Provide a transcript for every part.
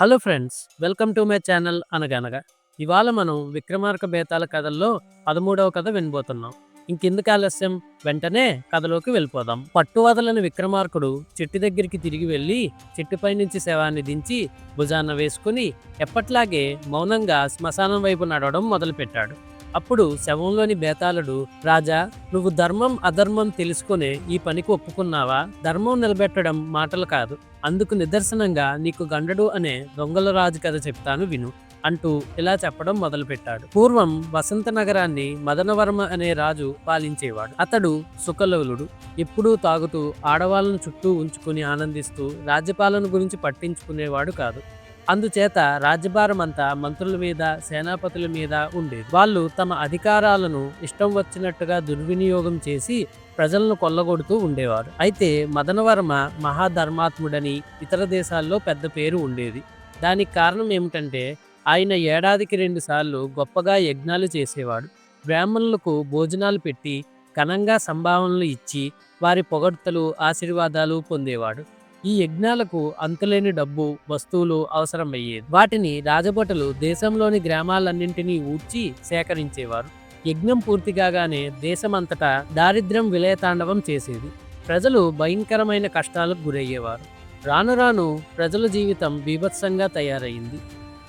Hello friends welcome to my channel అనగనగా. ఇవాళ మనం విక్రమార్క బేతాల కథల్లో పదమూడవ కథ వినబోతున్నాం. ఇంకెందుకు ఆలస్యం? వెంటనే కథలోకి వెళ్ళిపోదాం. పట్టు వదలని విక్రమార్కుడు చెట్టు దగ్గరికి తిరిగి వెళ్ళి చెట్టుపై నుంచి శవాన్ని దించి భుజాన వేసుకుని ఎప్పట్లాగే మౌనంగా శ్మశానం వైపు నడవడం మొదలుపెట్టాడు. అప్పుడు శవంలోని బేతాళుడు రాజా నువ్వు ధర్మం అధర్మం తెలుసుకునే ఈ పనికి ఒప్పుకున్నావా? ధర్మం నిలబెట్టడం మాటలు కాదు. అందుకు నిదర్శనంగా నీకు గండడు అనే దొంగల రాజు కథ చెప్తాను విను అంటూ ఇలా చెప్పడం మొదలుపెట్టాడు. పూర్వం వసంత నగరాన్ని మదనవర్మ అనే రాజు పాలించేవాడు. అతడు సుఖలవులుడు ఎప్పుడూ తాగుతూ ఆడవాళ్ళను చుట్టూ ఉంచుకుని ఆనందిస్తూ రాజ్యపాలన గురించి పట్టించుకునేవాడు కాదు. అందుచేత రాజ్యభారం అంతా మంత్రుల మీద సేనాపతుల మీద ఉండేది. వాళ్ళు తమ అధికారాలను ఇష్టం వచ్చినట్టుగా దుర్వినియోగం చేసి ప్రజలను కొల్లగొడుతూ ఉండేవారు. అయితే మదనవర్మ మహాధర్మాత్ముడని ఇతర దేశాల్లో పెద్ద పేరు ఉండేది. దానికి కారణం ఏమిటంటే ఆయన ఏడాదికి రెండు సార్లు గొప్పగా యజ్ఞాలు చేసేవాడు. బ్రాహ్మణులకు భోజనాలు పెట్టి ఘనంగా సంభావనలు ఇచ్చి వారి పొగడ్తలు ఆశీర్వాదాలు పొందేవాడు. ఈ యజ్ఞాలకు అంతులేని డబ్బు వస్తువులు అవసరమయ్యేది. వాటిని రాజభటులు దేశంలోని గ్రామాలన్నింటినీ ఊడ్చి సేకరించేవారు. యజ్ఞం పూర్తి కాగానే దేశమంతటా దారిద్ర్యం విలయతాండవం చేసేది. ప్రజలు భయంకరమైన కష్టాలకు గురయ్యేవారు. రాను రాను ప్రజల జీవితం బీభత్సంగా తయారైంది.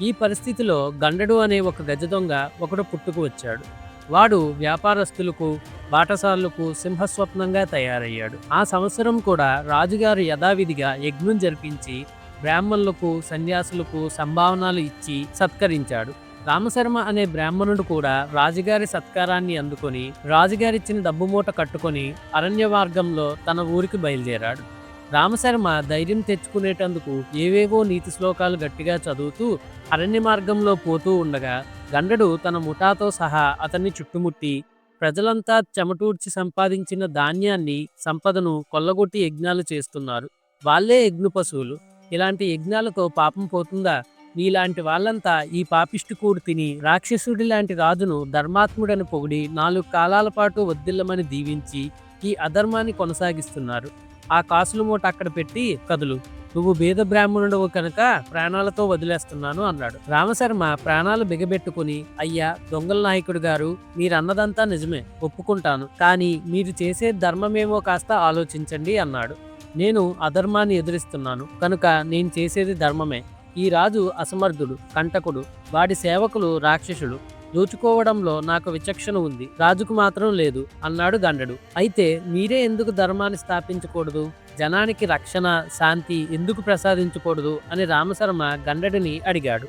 ఈ పరిస్థితిలో గండడు అనే ఒక గజ దొంగ ఒకడు పుట్టుకు వచ్చాడు. వాడు వ్యాపారస్తులకు బాటసార్లకు సింహస్వప్నంగా తయారయ్యాడు. ఆ సంవత్సరం కూడా రాజుగారు యథావిధిగా యజ్ఞం జరిపించి బ్రాహ్మణులకు సన్యాసులకు సంభావనలు ఇచ్చి సత్కరించాడు. రామశర్మ అనే బ్రాహ్మణుడు కూడా రాజుగారి సత్కారాన్ని అందుకొని రాజుగారిచ్చిన డబ్బు మూట కట్టుకొని అరణ్య మార్గంలో తన ఊరికి బయలుదేరాడు. రామశర్మ ధైర్యం తెచ్చుకునేటందుకు ఏవేవో నీతి శ్లోకాలు గట్టిగా చదువుతూ అరణ్య మార్గంలో పోతూ ఉండగా గండడు తన ముఠాతో సహా అతన్ని చుట్టుముట్టి ప్రజలంతా చెమటూర్చి సంపాదించిన ధాన్యాన్ని సంపదను కొల్లగొట్టి యజ్ఞాలు చేస్తున్నారు. వాళ్ళే యజ్ఞ పశువులు. ఇలాంటి యజ్ఞాలతో పాపం పోతుందా? నీలాంటి వాళ్ళంతా ఈ పాపిష్టికూడు తిని రాక్షసుడి లాంటి రాజును ధర్మాత్ముడని పొగిడి నాలుగు కాలాల పాటు వద్దిల్లమని దీవించి ఈ అధర్మాన్ని కొనసాగిస్తున్నారు. ఆ కాసుల మూట అక్కడ పెట్టి కదులు. నువ్వు బీద బ్రాహ్మణుడు కనుక ప్రాణాలతో వదిలేస్తున్నాను అన్నాడు. రామశర్మ ప్రాణాలు బిగబెట్టుకుని అయ్యా దొంగల నాయకుడు గారు మీరన్నదంతా నిజమే ఒప్పుకుంటాను కానీ మీరు చేసే ధర్మమేమో కాస్త ఆలోచించండి అన్నాడు. నేను అధర్మాన్ని ఎదురిస్తున్నాను కనుక నేను చేసేది ధర్మమే. ఈ రాజు అసమర్థుడు కంటకుడు వాడి సేవకులు రాక్షసుడు దోచుకోవడంలో నాకు విచక్షణ ఉంది. రాజుకు మాత్రం లేదు అన్నాడు గండడు. అయితే మీరే ఎందుకు ధర్మాన్ని స్థాపించకూడదు? జనానికి రక్షణ శాంతి ఎందుకు ప్రసాదించకూడదు? అని రామశర్మ గండడిని అడిగాడు.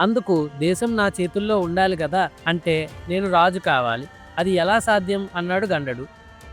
అందుకు దేశం నా చేతుల్లో ఉండాలి కదా అంటే నేను రాజు కావాలి. అది ఎలా సాధ్యం? అన్నాడు గండడు.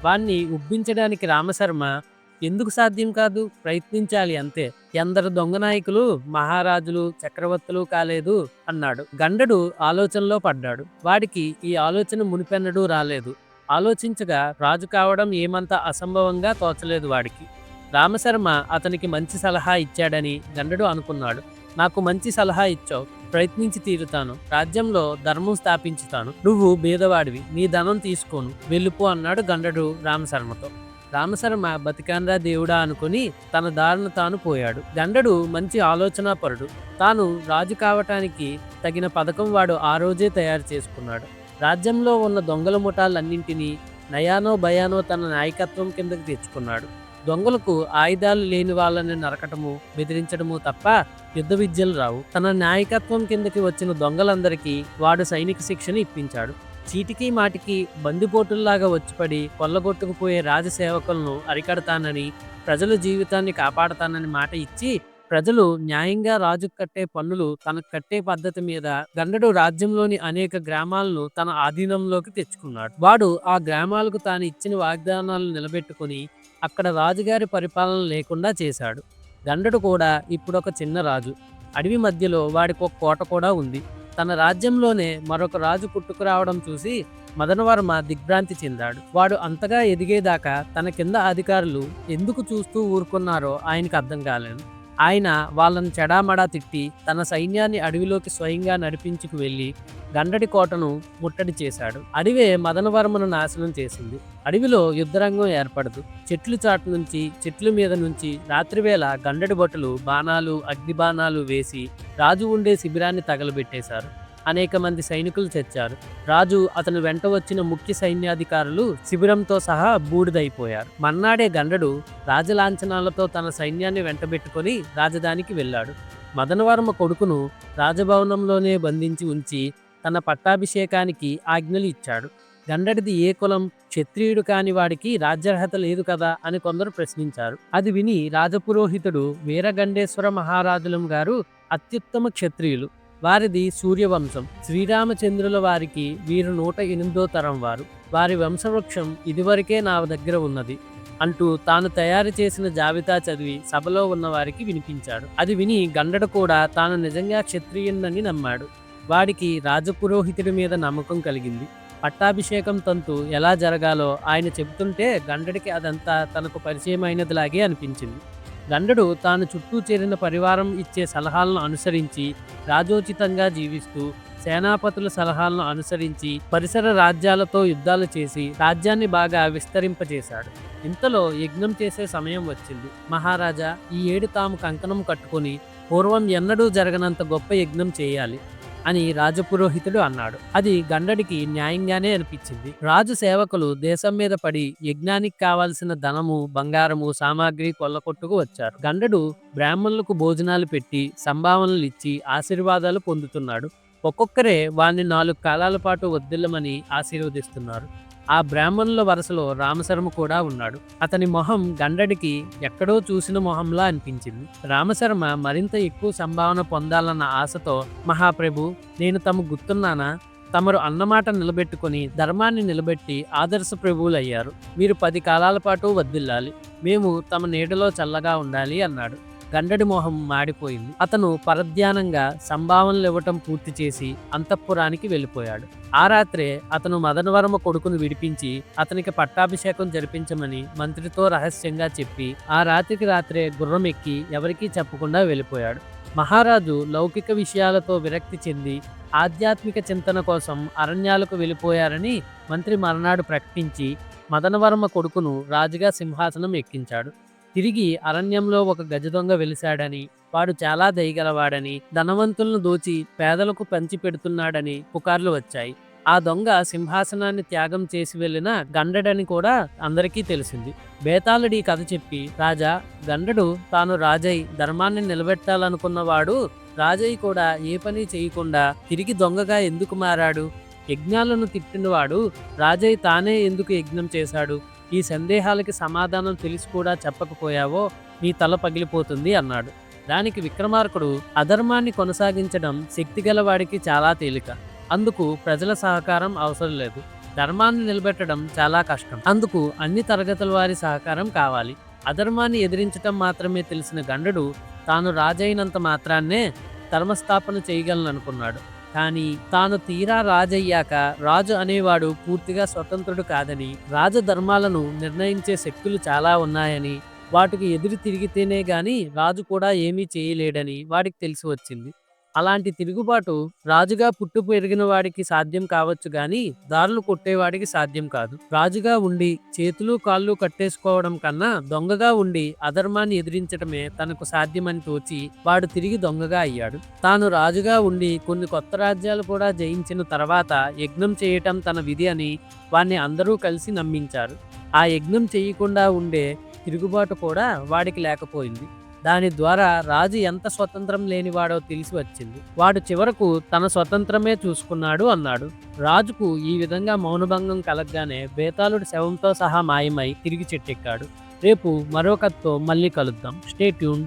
వాణ్ణి ఉబ్బించడానికి రామశర్మ ఎందుకు సాధ్యం కాదు? ప్రయత్నించాలి అంతే. ఎందరు దొంగ నాయకులు మహారాజులు చక్రవర్తులు కాలేదు అన్నాడు. గండడు ఆలోచనలో పడ్డాడు. వాడికి ఈ ఆలోచన మునిపెన్నడూ రాలేదు. ఆలోచించగా రాజు కావడం ఏమంత అసంభవంగా తోచలేదు వాడికి. రామశర్మ అతనికి మంచి సలహా ఇచ్చాడని గండడు అనుకున్నాడు. నాకు మంచి సలహా ఇచ్చావు. ప్రయత్నించి తీరుతాను. రాజ్యంలో ధర్మం స్థాపించుతాను. నువ్వు బీదవాడివి నీ ధనం తీసుకోను. వెళ్ళిపో అన్నాడు గండడు రామశర్మతో. రామశర్మ బతికాండ్రా దేవుడా అనుకుని తన దారిన తాను పోయాడు. గండడు మంచి ఆలోచనాపరుడు. తాను రాజు కావటానికి తగిన పథకం వాడు ఆ రోజే తయారు చేసుకున్నాడు. రాజ్యంలో ఉన్న దొంగల ముఠాలన్నింటినీ నయానో భయానో తన నాయకత్వం కిందకి తెచ్చుకున్నాడు. దొంగలకు ఆయుధాలు లేని వాళ్ళని నరకటము బెదిరించడము తప్ప యుద్ధ విద్యలు రావు. తన నాయకత్వం కిందకి వచ్చిన దొంగలందరికీ వాడు సైనిక శిక్షణ ఇప్పించాడు. చీటికి మాటికి బందిపోటుల్లాగా వచ్చిపడి కొల్లగొట్టుకుపోయే రాజసేవకులను అరికడతానని ప్రజల జీవితాన్ని కాపాడతానని మాట ఇచ్చి ప్రజలు న్యాయంగా రాజుకు కట్టే పన్నులు తనకు కట్టే పద్ధతి మీద గండడు రాజ్యంలోని అనేక గ్రామాలను తన ఆధీనంలోకి తెచ్చుకున్నాడు. వాడు ఆ గ్రామాలకు తాను ఇచ్చిన వాగ్దానాలను నిలబెట్టుకుని అక్కడ రాజుగారి పరిపాలన లేకుండా చేశాడు. గండడు కూడా ఇప్పుడు ఒక చిన్న రాజు. అడవి మధ్యలో వాడికి ఒక కోట కూడా ఉంది. తన రాజ్యంలోనే మరొక రాజు పుట్టుకురావడం చూసి మదనవర్మ దిగ్భ్రాంతి చెందాడు. వాడు అంతగా ఎదిగేదాకా తన కింద అధికారులు ఎందుకు చూస్తూ ఊరుకున్నారో ఆయనకు అర్థం కాలేదు. ఆయన వాళ్ళను చెడామడా తిట్టి తన సైన్యాన్ని అడవిలోకి స్వయంగా నడిపించుకు వెళ్ళి గండడి కోటను ముట్టడి చేశాడు. అడవే మదనవర్మను నాశనం చేసింది. అడవిలో యుద్ధరంగం ఏర్పడదు. చెట్లు చాటు నుంచి చెట్ల మీద నుంచి రాత్రివేళ గండడి బొట్టలు బాణాలు అగ్ని బాణాలు వేసి రాజు ఉండే శిబిరాన్ని తగలబెట్టేశారు. అనేక మంది సైనికులు చచ్చారు రాజు అతను వెంట వచ్చిన ముఖ్య సైన్యాధికారులు శిబిరంతో సహా బూడిదైపోయారు. మన్నాడే గండడు రాజలాంఛనాలతో తన సైన్యాన్ని వెంటబెట్టుకొని రాజధానికి వెళ్ళాడు. మదనవర్మ కొడుకును రాజభవనంలోనే బంధించి ఉంచి తన పట్టాభిషేకానికి ఆజ్ఞలు ఇచ్చాడు. గండడిది ఏ కులం క్షత్రియుడు కాని వాడికి రాజ్యార్హత లేదు కదా అని కొందరు ప్రశ్నించారు. అది విని రాజపురోహితుడు వీరగండేశ్వర మహారాజులం గారు అత్యుత్తమ క్షత్రియులు. వారిది సూర్యవంశం. శ్రీరామచంద్రుల వారికి వీరు నూట ఎనిమిదో తరం వారు. వారి వంశవృక్షం ఇదివరకే నా దగ్గర ఉన్నది అంటూ తాను తయారు చేసిన జాబితా చదివి సభలో ఉన్న వారికి వినిపించాడు. అది విని గండడు కూడా తాను నిజంగా క్షత్రియుందని నమ్మాడు. వాడికి రాజపురోహితుడి మీద నమ్మకం కలిగింది. పట్టాభిషేకం తంతు ఎలా జరగాలో ఆయన చెబుతుంటే గండడికి అదంతా తనకు పరిచయమైనదిలాగే అనిపించింది. గండడు తాను చుట్టూ చేరిన పరివారం ఇచ్చే సలహాలను అనుసరించి రాజోచితంగా జీవిస్తూ సేనాపతుల సలహాలను అనుసరించి పరిసర రాజ్యాలతో యుద్ధాలు చేసి రాజ్యాన్ని బాగా విస్తరింపజేశాడు. ఇంతలో యజ్ఞం చేసే సమయం వచ్చింది. మహారాజా ఈ ఏడు తాము కంకణం కట్టుకొని పూర్వం ఎన్నడూ జరగనంత గొప్ప యజ్ఞం చేయాలి. అని రాజపురోహితుడు అన్నాడు. అది గండడికి న్యాయంగానే అనిపించింది. రాజు సేవకులు దేశం మీద పడి యజ్ఞానికి కావాల్సిన ధనము బంగారము సామాగ్రి కొల్లకొట్టుకు వచ్చారు. గండడు బ్రాహ్మణులకు భోజనాలు పెట్టి సంభావనలు ఇచ్చి ఆశీర్వాదాలు పొందుతున్నాడు. ఒక్కొక్కరే వారిని నాలుగు కాలాల పాటు వద్దిల్లమని ఆశీర్వదిస్తున్నారు. ఆ బ్రాహ్మణుల వరుసలో రామశర్మ కూడా ఉన్నాడు. అతని మొహం గండడికి ఎక్కడో చూసిన మొహంలా అనిపించింది. రామశర్మ మరింత ఎక్కువ సంభావన పొందాలన్న ఆశతో మహాప్రభు నేను తమ గుర్తున్నానా? తమరు అన్నమాట నిలబెట్టుకుని ధర్మాన్ని నిలబెట్టి ఆదర్శ ప్రభువులు అయ్యారు మీరు పది కాలాల పాటు వద్దిల్లాలి. మేము తమ నీడలో చల్లగా ఉండాలి అన్నాడు. గండడి మోహం మాడిపోయింది. అతను పరధ్యానంగా సంభావనలు ఇవ్వటం పూర్తి చేసి అంతఃపురానికి వెళ్ళిపోయాడు. ఆ రాత్రే అతను మదనవరమ కొడుకును విడిపించి అతనికి పట్టాభిషేకం జరిపించమని మంత్రితో రహస్యంగా చెప్పి ఆ రాత్రికి రాత్రే గుర్రం ఎక్కి ఎవరికీ చెప్పకుండా వెళ్ళిపోయాడు. మహారాజు లౌకిక విషయాలతో విరక్తి చెంది ఆధ్యాత్మిక చింతన కోసం అరణ్యాలకు వెళ్ళిపోయారని మంత్రి మర్నాడు ప్రకటించి మదనవర్మ కొడుకును రాజుగా సింహాసనం ఎక్కించాడు. తిరిగి అరణ్యంలో ఒక గజ దొంగ వెలిశాడని వాడు చాలా దయగలవాడని ధనవంతులను దోచి పేదలకు పంచి పెడుతున్నాడని పుకార్లు వచ్చాయి. ఆ దొంగ సింహాసనాన్ని త్యాగం చేసి వెళ్ళిన గండడని కూడా అందరికీ తెలిసింది. బేతాళుడి కథ చెప్పి రాజా గండడు తాను రాజై ధర్మాన్ని నిలబెట్టాలనుకున్నవాడు రాజయ్య కూడా ఏ పని చేయకుండా తిరిగి దొంగగా ఎందుకు మారాడు? యజ్ఞాలను తిట్టినవాడు రాజయ్య తానే ఎందుకు యజ్ఞం చేశాడు? ఈ సందేహాలకి సమాధానం తెలిసి కూడా చెప్పకపోయావో నీ తల పగిలిపోతుంది అన్నాడు. దానికి విక్రమార్కుడు అధర్మాన్ని కొనసాగించడం శక్తిగలవాడికి చాలా తేలిక. అందుకు ప్రజల సహకారం అవసరం లేదు. ధర్మాన్ని నిలబెట్టడం చాలా కష్టం. అందుకు అన్ని తరగతుల వారి సహకారం కావాలి. అధర్మాన్ని ఎదిరించటం మాత్రమే తెలిసిన గండడు తాను రాజైనంత మాత్రాన్నే ధర్మస్థాపన చేయగలననుకున్నాడు. కానీ తాను తీరా రాజయ్యాక రాజు అనేవాడు పూర్తిగా స్వతంత్రుడు కాదని రాజధర్మాలను నిర్ణయించే శక్తులు చాలా ఉన్నాయని వాటికి ఎదురు తిరిగితేనే గాని రాజు కూడా ఏమీ చేయలేడని వాడికి తెలిసి వచ్చింది. అలాంటి తిరుగుబాటు రాజుగా పుట్టు పెరిగిన వాడికి సాధ్యం కావచ్చు గాని దారులు కొట్టేవాడికి సాధ్యం కాదు. రాజుగా ఉండి చేతులు కాళ్ళు కట్టేసుకోవడం కన్నా దొంగగా ఉండి అధర్మాన్ని ఎదిరించడమే తనకు సాధ్యమని తోచి వాడు తిరిగి దొంగగా అయ్యాడు. తాను రాజుగా ఉండి కొన్ని కొత్త రాజ్యాలు కూడా జయించిన తర్వాత యజ్ఞం చేయటం తన విధి అని వాణ్ణి అందరూ కలిసి నమ్మించారు. ఆ యజ్ఞం చేయకుండా ఉండే తిరుగుబాటు కూడా వాడికి లేకపోయింది. దాని ద్వారా రాజు ఎంత స్వతంత్రం లేనివాడో తెలిసి వచ్చింది. వాడు చివరకు తన స్వతంత్రమే చూసుకున్నాడు అన్నాడు. రాజుకు ఈ విధంగా మౌనభంగం కలగగానే బేతాళుడి శవంతో సహా మాయమై తిరిగి చెట్టెక్కాడు. రేపు మరో కథతో మళ్ళీ కలుద్దాం. Stay tune